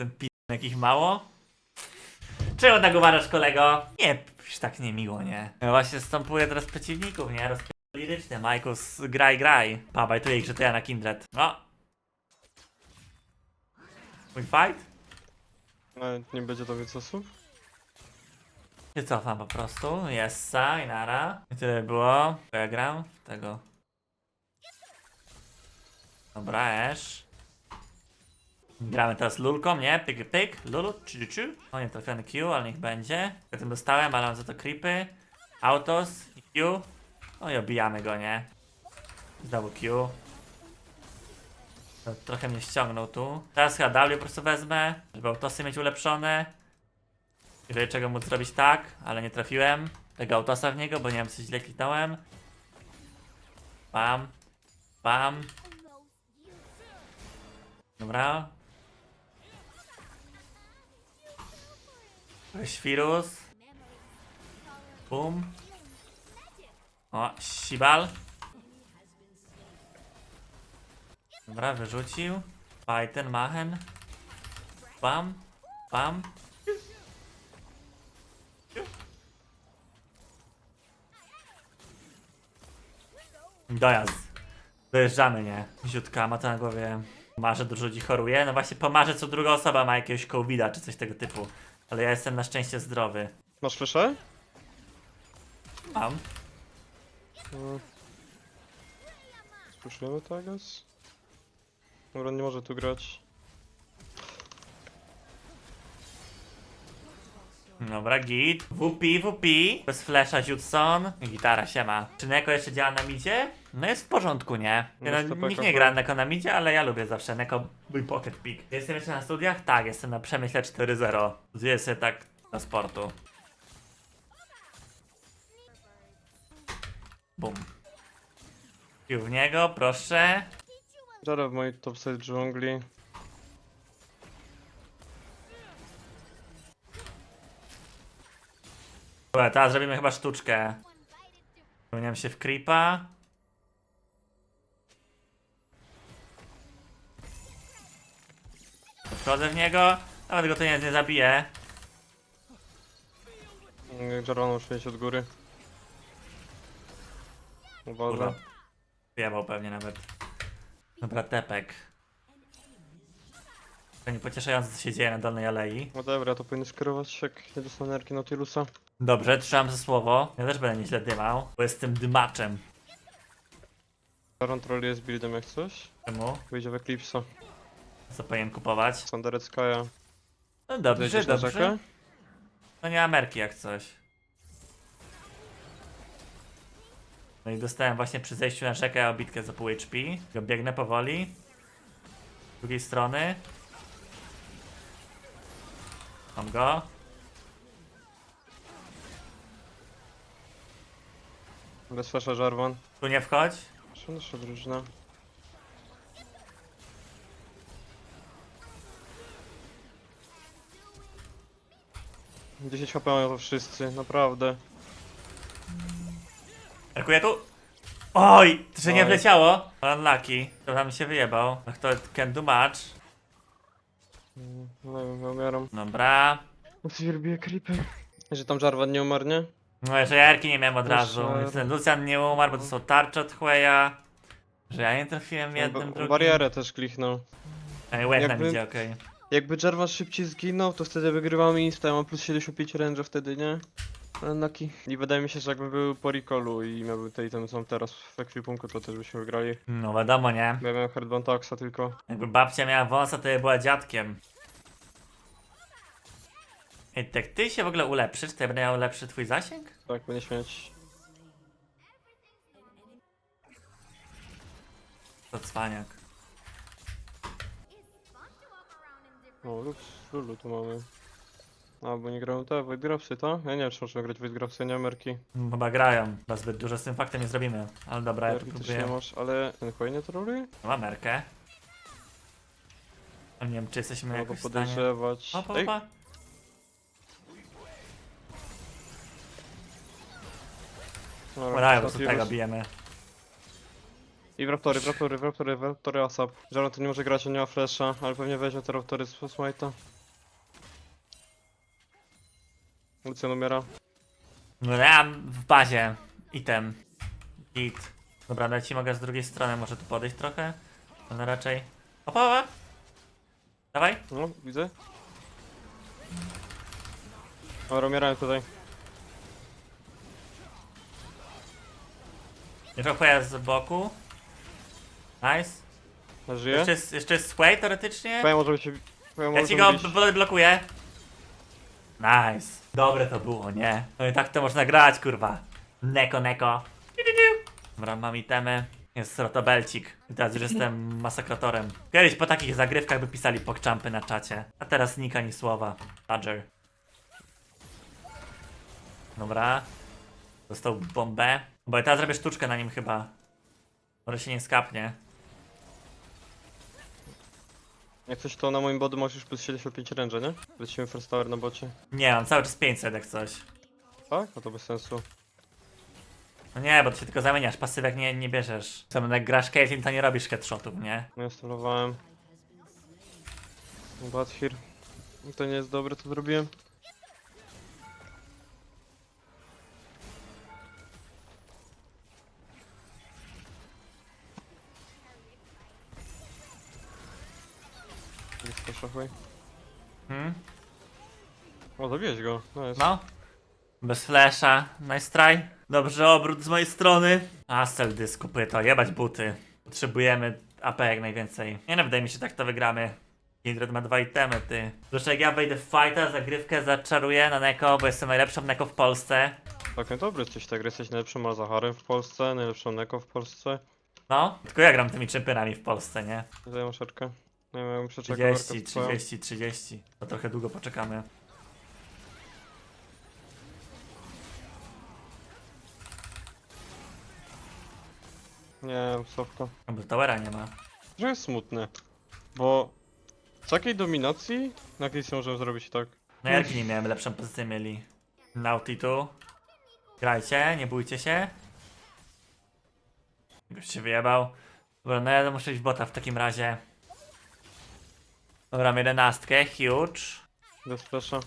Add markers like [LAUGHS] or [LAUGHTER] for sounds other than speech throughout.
Jestem p... jakich mało? Czego tak uważasz, kolego? Nie, pisz tak niemiło, nie? Ja właśnie stąpuję teraz przeciwników, nie? Rozp... liryczne, Majkus, graj, graj. Pa, bajtuję ich, że to ja na Kindred. O! Mój fight? Nawet nie będzie to wycosów. Się cofam po prostu. Jest i nara. I tyle było. To ja gram w tego. Dobra, Ash. Gramy teraz lulką, nie? Pyk, pyk, lulu, czy, czy. O, nie trafiony Q, ale niech będzie. Ja tym dostałem, ale mam za to creepy. Autos Q. No i obijamy go, nie? Znowu Q. To Trochę mnie ściągnął tu. Teraz chyba W po prostu wezmę, żeby autosy mieć ulepszone. Jeżeli czego móc zrobić tak, ale nie trafiłem. Tego autosa w niego, bo nie wiem, co źle kliknąłem. Bam. Bam. Dobra. Świrus. Bum. O, Sibal. Dobra, wyrzucił. Python, Machen. Bam. Bam. Dojazd. Dojeżdżamy, nie? Ziutka ma to na głowie. Marze dużo ludzi choruje. No właśnie po Marze co druga osoba ma jakiegoś covida czy coś tego typu. Ale ja jestem na szczęście zdrowy. Masz flesze? Mam. No. Spuszczamy to, I guess? Dobra, nie może tu grać. Dobra, git. WP, WP. Bez flasha Jutson. Gitara się ma. Czy Neko jeszcze działa na midzie? No jest w porządku, nie? No, to nikt nie gra Neko na midzie, ale ja lubię zawsze Neko mój pocket pick. Jestem jeszcze na studiach? Tak, jestem na przemyśle 4.0. Studiuję sobie tak do sportu. Bum. I w niego, proszę. Żara w mojej topside dżungli. Dobra, teraz zrobimy chyba sztuczkę. Zmieniam się w creepa. Wchodzę w niego. Nawet go to nie, nie zabije. Żara muszę mieć od góry. Uważaj. Kurwa. Wyjebał pewnie nawet. Dobra, tepek. To niepocieszające co się dzieje na dolnej alei. No dobra, to powinien skierować jak nie dostanę energii Nautilusa. Dobrze, trzymam za słowo. Ja też będę nieźle dymał, bo jestem dymaczem. Baron Troll jest buildem jak coś. Czemu? Wyjdzie w Eclipse'a. Co powinien kupować? Sandaret Skya. No dobrze, Zejdziesz na dobrze. rzekę? No nie Amerki jak coś. No i dostałem właśnie przy zejściu na rzekę obitkę za pół HP. Go biegnę powoli. Z drugiej strony. Mam go. Bez flasha Jarvan. Tu nie wchodź. Jeszcze nasza drużyna. Dziesięć HP mają to wszyscy, naprawdę. Erkuję tu. Oj, to się nie Oj. wleciało. Unlucky. To tam się wyjebał. Ach to can do much. Mm, No wiem, umieram. Dobra. Uwielbię creepy. Że tam Jarvan nie umarł, nie? No jeszcze ja Erki nie miałem od Proszę. razu. Ten Lucian nie umarł, bo to są tarcze od Hueya. Że ja nie trafiłem jednym, Ba- drugim. Barierę też kliknął. Ej, łeb nam Jakby- idzie, okej. Jakby Jarvan szybciej zginął, to wtedy wygrywamy insta, ja mam plus 75 range wtedy, nie? Unlucky. I wydaje mi się, że jakby był po recallu i miałby te itemy są teraz w ekwipunku, to też byśmy wygrali. No wiadomo, nie? Bo ja miałem Hardban Taxa tylko. Jakby babcia miała wąsa, to ja była dziadkiem. Ej, tak ty się w ogóle ulepszysz, to ja będę miał lepszy twój zasięg? Tak, będzie śmiać. To cwaniak. O, Lux, Lulu tu mamy. A, bo nie grają te Void Grapsy, to? Ja nie wiem, czy można grać Void Grapsy, nie Amerki. Mm, Chyba grają, bo zbyt dużo z tym faktem nie zrobimy. Ale dobra, ja tu Amerki też nie próbuję. masz, ale ten Huey nie troluje? Mam Amerkę. Ale Nie wiem, czy jesteśmy Mogę jakoś w stanie... podejrzewać. Opa, Ej, opa. Dobra, Podaję, po prostu Nautilus. tego bijemy. I w raptory, w raptory, w raptory, w raptory asap. Żaron to nie może grać, on nie ma flasha, ale pewnie weźmie te raptory z Smite'a. Lucian umiera. No ja w bazie item. Git. Dobra, no ja ci mogę z drugiej strony może tu podejść trochę. Ale raczej... Opa, opa. Dawaj. No, widzę. Dobra, umierałem tutaj. Nie trochę z boku. Nice. A żyje? Jeszcze jest, jeszcze jest Sway teoretycznie. Powiem, może się... Powiem, Ja ci go bl- blokuję. Nice. Dobre to było, nie? No i tak to można grać, kurwa. Neko, neko. Dobra, mam itemy. Jest rotobelcik. I teraz już jestem masakratorem. Kiedyś po takich zagrywkach by pisali pokczampy na czacie. A teraz nika ani słowa. Badger. Dobra. Dostał bombę. Bo ja teraz zrobię sztuczkę na nim chyba. Może się nie skapnie. Jak coś to na moim bodu masz już plus 75 range, nie? Lecimy first tower na bocie. Nie, mam cały czas 500 jak coś. Tak? No to bez sensu. No nie, bo ty się tylko zamieniasz, pasywek nie, nie bierzesz. Sam jak grasz Caitlyn, to nie robisz headshotów, nie? No ja stolowałem. Bad here. To nie jest dobre, co zrobiłem. Nie spaszachuj. Hmm? O, zabiłeś go. No jest. No. Bez flasha, nice try. Dobrze, obrót z mojej strony. Astel dysku pyta, jebać buty. Potrzebujemy AP jak najwięcej. Nie no, wydaje mi się, tak to wygramy. Kindred ma dwa itemy, ty. Zresztą jak ja wejdę w fighta, zagrywkę zaczaruję na Neko, bo jestem najlepszą Neko w Polsce. Tak, no dobry jesteś tak. Jesteś najlepszym Mazacharem w Polsce, najlepszą Neko w Polsce. No, tylko ja gram tymi czempionami w Polsce, nie? Zajmę szerkę. Nie wiem, przeczekam. 30, 30, 30. To trochę długo poczekamy. Nie. No bo towera nie ma. Że jest smutne. Bo z takiej dominacji na się możemy zrobić tak. No jak nie miałem lepszą pozycję mieli? Naughty tu. Grajcie, nie bójcie się. Już się wyjebał. Dobra, no ja muszę iść w bota w takim razie. Dobra, mam jedenastkę, huge. Bez flasha.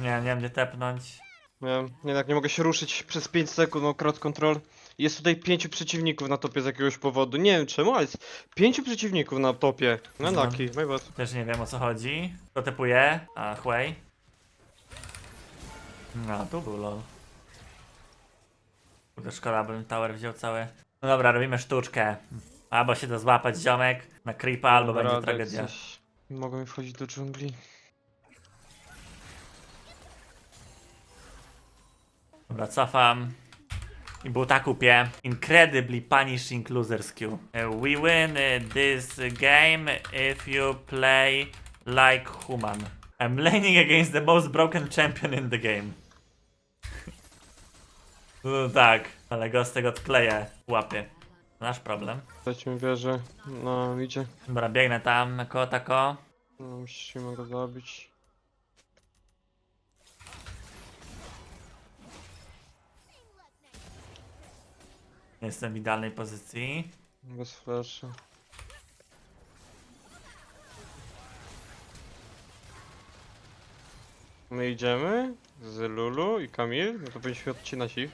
Nie, nie wiem gdzie tepnąć. Nie wiem, jednak nie mogę się ruszyć przez 5 sekund, no crowd control. Jest tutaj pięciu przeciwników na topie z jakiegoś powodu. Nie wiem czemu, ale jest pięciu przeciwników na topie. No No. Naki, my bad. Też nie wiem o co chodzi. Kto tepuje? A, Huey. No, tu był lol. Kurde, szkoda, bym tower wziął cały. No dobra, robimy sztuczkę. Albo się da złapać ziomek na creepa, albo Dobra, będzie tragedia. coś- Mogą mi wchodzić do dżungli. Dobra, cofam. I był tak kupię. Incredibly punishing losers queue. We win uh, this game if you play like human. I'm laning against the most broken champion in the game. [LAUGHS] No tak, ale go z tego odkleję. Łapie. Nasz problem. Dajcie mi wierzę. No, idzie. Dobra, biegnę tam, tako, tako. No, musimy go zabić. Jestem w idealnej pozycji. Bez flasha. My idziemy z Lulu i Kamil, no to powinniśmy odcinać ich.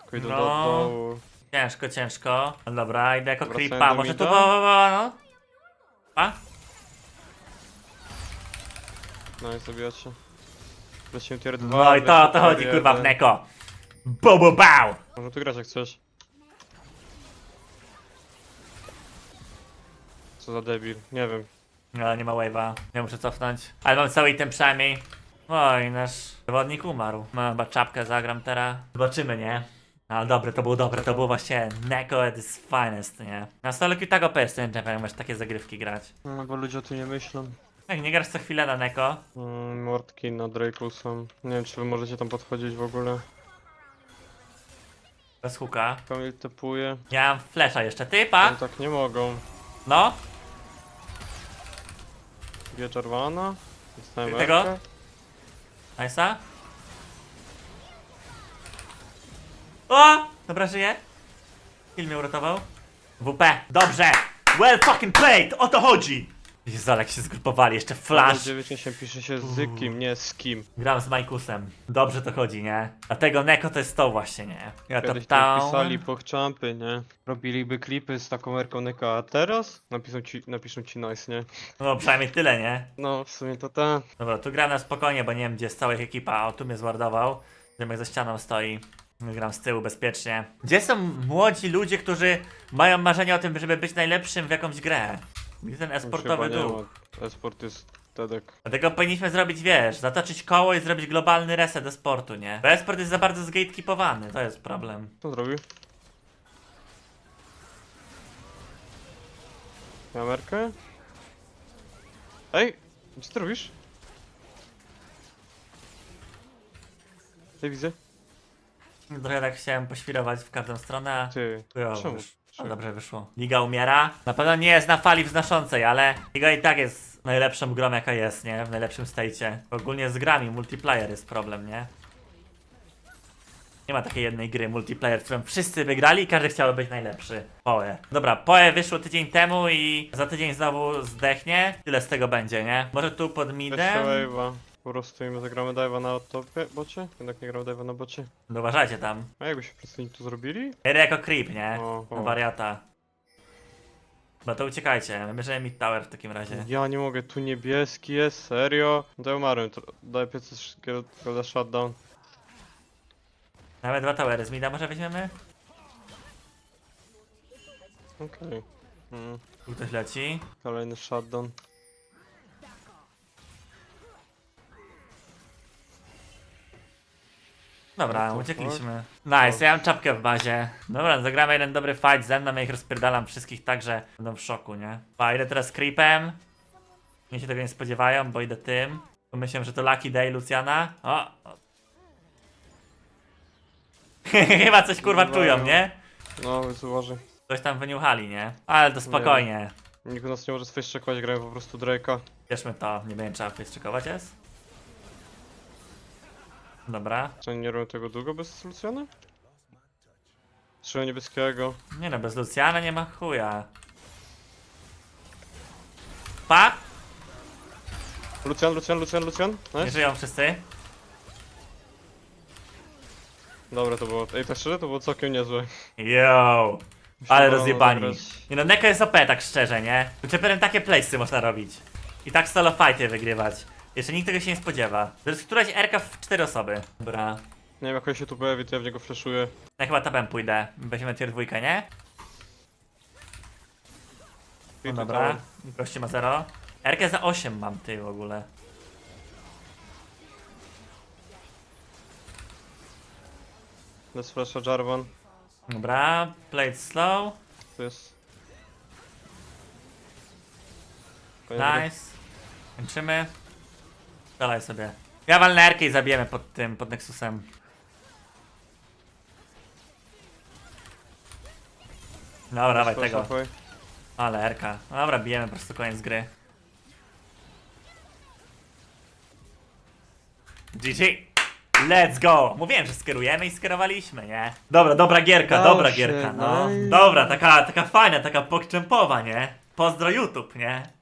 Tylko idą do No. dołu. Ciężko, ciężko. No dobra, idę jako Wracamy creepa. do Może tu, mida? bo, bo, bo, no. A? No i zabijacie. Lecimy tier 2. No i to, o to chodzi kurwa w neko. Bo, bo, bał! Może tu grać jak chcesz. Co za debil, nie wiem. No, nie ma wave'a. Ja muszę cofnąć. Ale mam cały item przynajmniej. Oj, nasz zawodnik umarł. Mam chyba czapkę, zagram teraz. Zobaczymy, nie? Ale dobre, to było dobre, to było właśnie Neko at its finest, nie? Na stole jest ten champion, jak masz takie zagrywki grać. No bo ludzie o tym nie myślą. Jak nie grasz co chwilę na Neko, Mm, Mordki na Drake'u są. Nie wiem czy wy możecie tam podchodzić w ogóle. bez hooka. Kamil typuje. Ja mam flesza jeszcze, typa? Oni tak nie mogą. No, Bije Jarvana. Dostałem Tego? Nice'a. O! Dobra, żyje. Kill mnie uratował. WP, dobrze! Well fucking played! O to chodzi! Jezu, ale jak się zgrupowali, jeszcze flash. 98 pisze się z kim, nie z kim. Gram z Majkusem. Dobrze to chodzi, nie? Dlatego Neko to jest to właśnie, nie? Ja to Kiedyś tam... pisali pochczampy, nie? Robiliby klipy z taką erką Neka, a teraz napiszą ci, napiszą ci nice, nie? No przynajmniej tyle, nie? No, w sumie to ta. Dobra, tu gram na spokojnie, bo nie wiem gdzie jest cała ich ekipa. O, tu mnie zwardował. Ziomek za ścianą stoi. Gram z tyłu bezpiecznie. Gdzie są młodzi ludzie, którzy mają marzenia o tym, żeby być najlepszym w jakąś grę? Gdzie ten e-sportowy Chyba nie duch? ma. E-sport jest Tedek. Dlatego powinniśmy zrobić, wiesz, zatoczyć koło i zrobić globalny reset do sportu, nie? Bo e-sport jest za bardzo zgatekeepowany, to jest problem. Co zrobił? Kamerkę? Ej! Co ty robisz? Ja widzę. Trochę tak chciałem poświrować w każdą stronę, a... Ty. Jo, Czemu? wysz- O, dobrze wyszło. Liga umiera. Na pewno nie jest na fali wznoszącej, ale Liga i tak jest najlepszą grą jaka jest, nie? W najlepszym stajcie. Ogólnie z grami multiplayer jest problem, nie? Nie ma takiej jednej gry multiplayer, w którą wszyscy wygrali i każdy chciałby być najlepszy. Poe. Dobra, Poe wyszło tydzień temu i za tydzień znowu zdechnie. Tyle z tego będzie, nie? Może tu pod Weź midem? wave'a. Po prostu im zagramy dive'a na topie, bocie? Jednak nie grał dive'a na bocie. No uważajcie tam. A jakby się wszyscy tu zrobili? Jedę jako creep, nie? O, o. wariata. No to uciekajcie, my bierzemy mid tower w takim razie. Ja nie mogę, tu niebieski jest, serio? No to ja umarłem, to daj 500 Golda Shutdown. Nawet dwa towery z mida może weźmiemy? Okej. Mm, Tu ktoś leci. kolejny shutdown. Dobra, uciekliśmy. Nice, ja mam czapkę w bazie. Dobra, zagramy jeden dobry fight ze mną, ja ich rozpierdalam wszystkich tak, że będą w szoku, nie? Pa, idę teraz creepem. Nie się tego nie spodziewają, bo idę tym. Pomyślałem, że to Lucky Day Luciana. O! o. [LAUGHS] Chyba coś kurwa czują, nie? No, więc uważaj. Coś tam wyniuchali, nie? Ale to spokojnie. Nikt u nas nie może sfejszczekować, grają po prostu Drake'a. Bierzmy to, nie będzie trzeba wyczekować jest. Dobra. Czy oni nie robią tego długo bez Luciana? Trzeba niebieskiego. Nie no, bez Luciana nie ma chuja. Pa! Lucian, Lucian, Lucian, Lucian? Nie Nice. żyją wszyscy. Dobra, to było. Ej, tak szczerze, to było całkiem niezłe. Yo! Ale rozjebani. Nie no, Neko jest OP, tak szczerze, nie? Czeperem takie playsy można robić. I tak solo fighty wygrywać. Jeszcze nikt tego się nie spodziewa. To jest któraś RK w cztery osoby. Dobra. Nie wiem, jak on się tu pojawi, to ja w niego flashuję. Ja chyba tapem pójdę. Weźmiemy tier dwójkę, nie? No dobra. Gości ma 0. RK za 8 mam ty w ogóle. Let's flasha Jarvan. Dobra, play it slow. To jest. Koniec gry. Nice. Kończymy. Dalej sobie. Ja walnę Erkę i zabijemy pod tym, pod Nexusem. Dobra, dawaj tego. Ale Erka. Dobra, bijemy po prostu koniec gry. GG. Let's go! Mówiłem, że skierujemy i skierowaliśmy, nie? Dobra, dobra gierka, Udało dobra się, gierka, no. no i- Dobra, taka, taka fajna, taka pokczempowa, nie? Pozdro YouTube, nie?